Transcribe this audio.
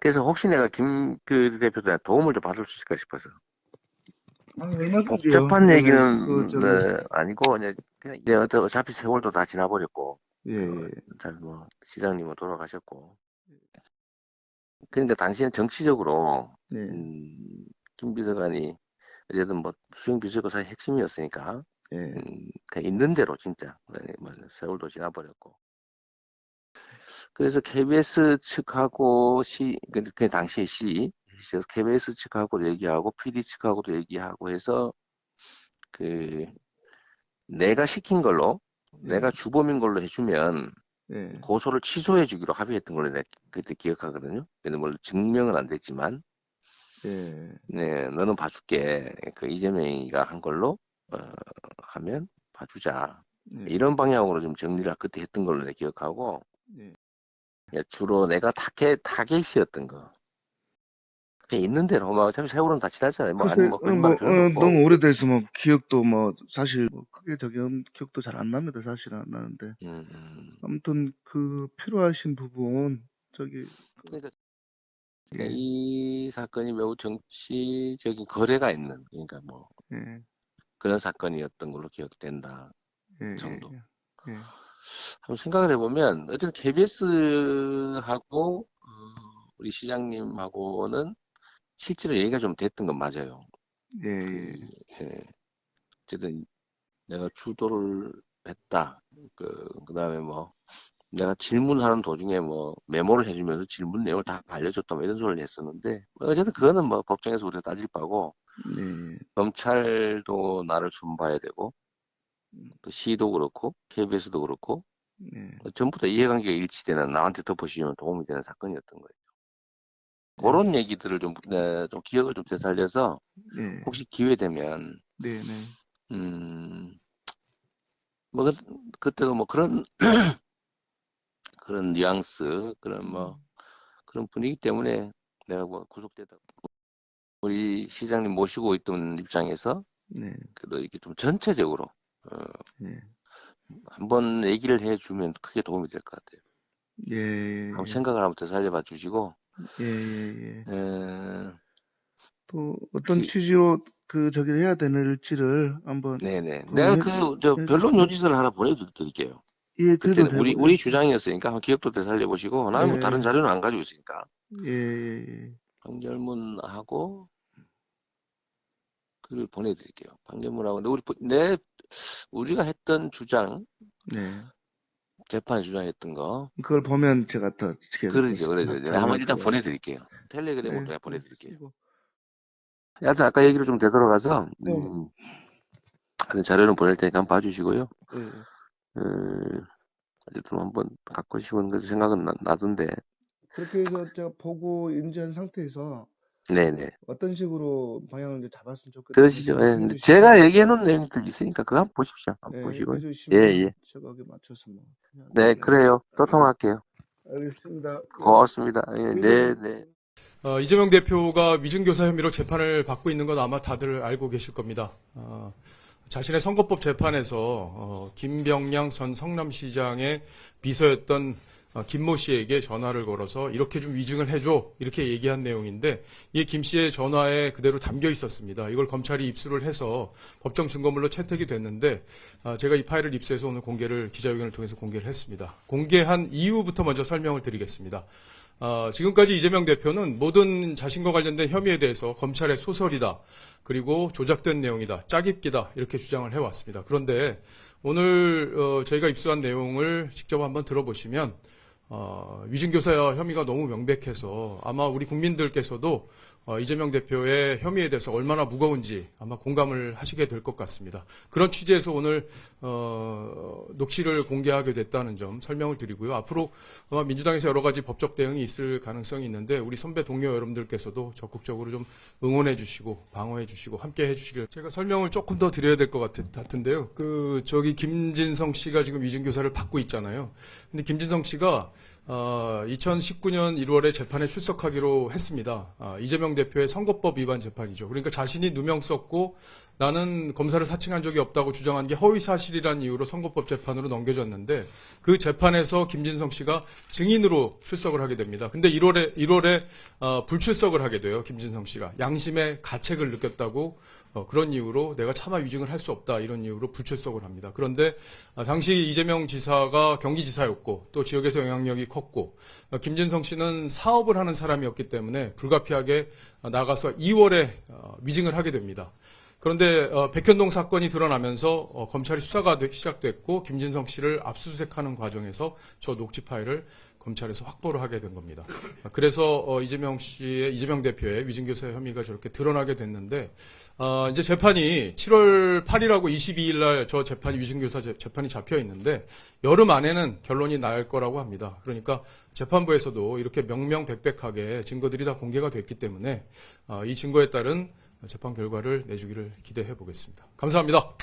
그래서 혹시 내가 김그 대표한테 도움을 좀 받을 수 있을까 싶어서. 아. 복잡한 네, 얘기는 그, 저기, 네, 아니고 그냥 그냥 이제 어차- 어차피 세월도 다 지나버렸고 예, 예. 잘뭐 시장님은 돌아가셨고 그러니까 당시엔 정치적으로 네, 음, 김 비서관이 어쨌든 뭐 수행 비서가 사실 핵심이었으니까 예, 음, 있는 대로 진짜 네, 뭐 세월도 지나버렸고 그래서 KBS 측하고 시, 그, 그 당시에 시, KBS 측하고도 얘기하고 PD 측하고도 얘기하고 해서 그 내가 시킨 걸로 네. 내가 주범인 걸로 해주면 예, 고소를 취소해 주기로 합의했던 걸로 내가 그때 기억하거든요. 근데 물론 증명은 안 됐지만 예, 네, 너는 봐줄게. 그 이재명이가 한 걸로 어, 하면 봐주자. 예, 이런 방향으로 좀 정리를 그때 했던 걸로 내가 기억하고 예. 예, 주로 내가 타겟 타겟이었던 거. 있는 대로 뭐 어차피 세월은 다 지났잖아요. 뭐 글쎄, 아니 뭐 어, 뭐, 어. 너무 오래돼서 뭐 기억도 뭐 사실 뭐 크게 저기 음, 기억도 잘 안 납니다. 사실 안 나는데 음, 음. 아무튼 그 필요하신 부분 저기 그러니까 예, 이 사건이 매우 정치적인 거래가 있는 그러니까 뭐 예, 그런 사건이었던 걸로 기억된다. 예, 정도. 예, 예, 한번 생각을 해보면 어쨌든 KBS하고 우리 시장님하고는 실제로 얘기가 좀 됐던 건 맞아요. 예, 예, 그, 예. 어쨌든 내가 주도를 했다. 그 그 다음에 뭐 내가 질문하는 도중에 뭐 메모를 해주면서 질문 내용을 다 알려줬다 뭐 이런 소리를 했었는데 뭐 어쨌든 그거는 뭐 법정에서 우리가 따질 바고 예, 검찰도 나를 숨봐야 되고 또 시도 그렇고 KBS도 그렇고 예, 전부 다 이해관계가 일치되는 나한테 덮어씌우면 도움이 되는 사건이었던 거예요. 네. 그런 얘기들을 좀, 네, 좀 기억을 좀 되살려서 예, 혹시 기회 되면 네, 네, 음, 뭐 그, 그때도 뭐 그런 그런 뉘앙스 그런 뭐 그런 분위기 때문에 내가 뭐 구속되다 우리 시장님 모시고 있던 입장에서 네, 그래도 이렇게 좀 전체적으로 어, 예, 한번 얘기를 해주면 크게 도움이 될 것 같아요. 예, 예, 한번 생각을 한번 되살려봐 주시고 예, 예, 예. 에, 또 어떤 그- 취지로 그 저기를 해야 되는지를 한번 네네. 그럼 내가 해- 그, 저, 해 변론 요지서를 하나 보내드릴게요. 예, 그래도 우리, 우리 주장이었으니까 한번 기억도 되살려 보시고, 나는 뭐 예. 다른 자료는 안 가지고 있으니까. 예, 예, 예. 방결문하고, 글을 보내드릴게요. 방결문하고, 근데 우리, 보- 내, 우리가 했던 주장, 네. 재판 주장했던 거, 그걸 보면 제가 더 그러죠, 그러죠. 한번 일단 나올 보내드릴게요. 텔레그램으로 네, 네, 보내드릴게요. 하여튼 아까 얘기를 좀 되돌아가서, 네. 음, 자료는 보낼 테니까 한번 봐주시고요. 예, 예. 음, 어쨌든 한번 갖고 싶은 그 생각은 나, 나던데, 그렇게 해서 제가 보고 인지한 상태에서 네네. 어떤 식으로 방향을 이제 잡았으면 좋겠다. 그러시죠. 예. 근데 제가 얘기해 놓은 내용들 있으니까 그거 한번 보십시오. 한번 보시고요. 해주시면 예, 예. 제가 거기에 맞춰서 뭐. 그냥 네. 그래요. 또 통화할게요. 알겠습니다. 고맙습니다. 예, 네, 네. 어, 이재명 대표가 위증교사 혐의로 재판을 받고 있는 건 아마 다들 알고 계실 겁니다. 어, 자신의 선거법 재판에서 어, 김병양 전 성남시장의 비서였던 어, 김모 씨에게 전화를 걸어서 이렇게 좀 위증을 해줘 이렇게 얘기한 내용인데 이김 씨의 전화에 그대로 담겨 있었습니다. 이걸 검찰이 입수를 해서 법정 증거물로 채택이 됐는데 아, 제가 이 파일을 입수해서 오늘 공개를 기자회견을 통해서 공개를 했습니다. 공개한 이유부터 먼저 설명을 드리겠습니다. 어, 지금까지 이재명 대표는 모든 자신과 관련된 혐의에 대해서 검찰의 소설이다. 그리고 조작된 내용이다. 짜깁기다. 이렇게 주장을 해왔습니다. 그런데 오늘 어, 저희가 입수한 내용을 직접 한번 들어보시면 어, 위증교사 혐의가 너무 명백해서 아마 우리 국민들께서도 어, 이재명 대표의 혐의에 대해서 얼마나 무거운지 아마 공감을 하시게 될 것 같습니다. 그런 취지에서 오늘 어, 녹취를 공개하게 됐다는 점 설명을 드리고요. 앞으로 아마 민주당에서 여러 가지 법적 대응이 있을 가능성이 있는데 우리 선배 동료 여러분들께서도 적극적으로 좀 응원해 주시고 방어해 주시고 함께 해 주시길 제가 설명을 조금 더 드려야 될 것 같은데요. 그 저기 김진성 씨가 지금 위증 교사를 받고 있잖아요. 근데 김진성 씨가 어, 2019년 1월에 재판에 출석하기로 했습니다. 아, 이재명 대표의 선거법 위반 재판이죠. 그러니까 자신이 누명 썼고 나는 검사를 사칭한 적이 없다고 주장한 게 허위 사실이라는 이유로 선거법 재판으로 넘겨졌는데 그 재판에서 김진성 씨가 증인으로 출석을 하게 됩니다. 근데 1월에 1월에 어, 불출석을 하게 돼요. 김진성 씨가 양심의 가책을 느꼈다고 어, 그런 이유로 내가 차마 위증을 할 수 없다 이런 이유로 불출석을 합니다. 그런데 아, 당시 이재명 지사가 경기지사였고 또 지역에서 영향력이 컸고 어, 김진성 씨는 사업을 하는 사람이었기 때문에 불가피하게 어, 나가서 2월에 어, 위증을 하게 됩니다. 그런데 어, 백현동 사건이 드러나면서 어, 검찰이 수사가 되- 시작됐고 김진성 씨를 압수수색하는 과정에서 저 녹취 파일을 검찰에서 확보를 하게 된 겁니다. 아, 그래서 어, 이재명 씨의 이재명 대표의 위증교사 혐의가 저렇게 드러나게 됐는데 어, 이제 재판이 7월 8일하고 22일 날 저 재판이 위증교사 재- 재판이 잡혀 있는데 여름 안에는 결론이 날 거라고 합니다. 그러니까 재판부에서도 이렇게 명명백백하게 증거들이 다 공개가 됐기 때문에 어, 이 증거에 따른 재판 결과를 내주기를 기대해 보겠습니다. 감사합니다.